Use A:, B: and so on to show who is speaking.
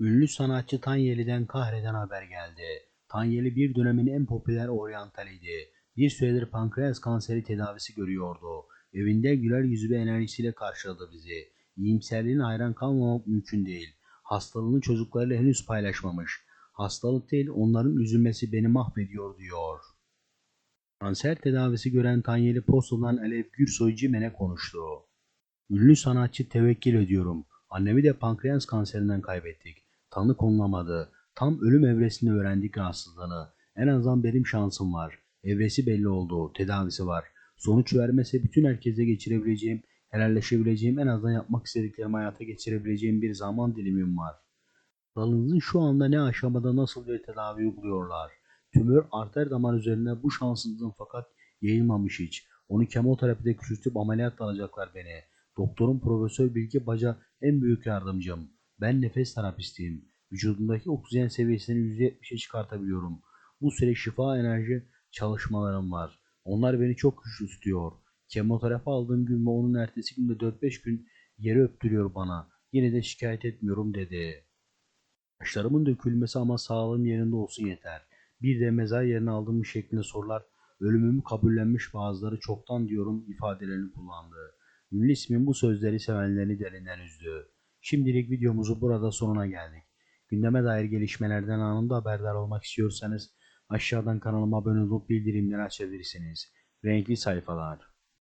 A: Ünlü sanatçı Tanyeli'den kahreden haber geldi. Tanyeli bir dönemin en popüler oryantaliydi. Bir süredir pankreas kanseri tedavisi görüyordu. Evinde güler yüzü ve enerjisiyle karşıladı bizi. İyimserliğine hayran kalmamak mümkün değil. Hastalığını çocuklarıyla henüz paylaşmamış. Hastalık değil onların üzülmesi beni mahvediyor diyor. Kanser tedavisi gören Tanyeli Postal'dan Alev Gürsoy Cimen'e konuştu. Ünlü sanatçı tevekkül ediyorum. Annemi de pankreas kanserinden kaybettik. Tanı konulamadı. Tam ölüm evresinde öğrendik rahatsızlığını. En azından benim şansım var. Evresi belli oldu. Tedavisi var. Sonuç vermese bütün herkese geçirebileceğim, helalleşebileceğim, en azından yapmak istediklerimi hayata geçirebileceğim bir zaman dilimim var. Dalınızın şu anda ne aşamada nasıl bir tedavi uyguluyorlar? Tümör arter damar üzerine bu şanssızlığın fakat yayılmamış hiç. Onu kemoterapide küçültüp ameliyat alacaklar beni. Doktorum Profesör Bilge Baca en büyük yardımcım. Ben nefes terapistiyim. Vücudumdaki oksijen seviyesini %70'e çıkartabiliyorum. Bu süre şifa enerji çalışmalarım var. Onlar beni çok güçlü tutuyor. Kemoterapi aldığım gün ve onun ertesi günde 4-5 gün yeri öptürüyor bana. Yine de şikayet etmiyorum dedi. Yaşlarımın dökülmesi ama sağlığım yerinde olsun yeter. Bir de mezar yerine aldığım şeklinde sorular ölümümü kabullenmiş bazıları çoktan diyorum ifadelerini kullandı. Ünlü ismin bu sözleri sevenlerini derinden üzdü. Şimdilik videomuzu burada sonuna geldik. Gündeme dair gelişmelerden anında haberdar olmak istiyorsanız aşağıdan kanalıma abone olup bildirimleri açabilirsiniz. Renkli sayfalar.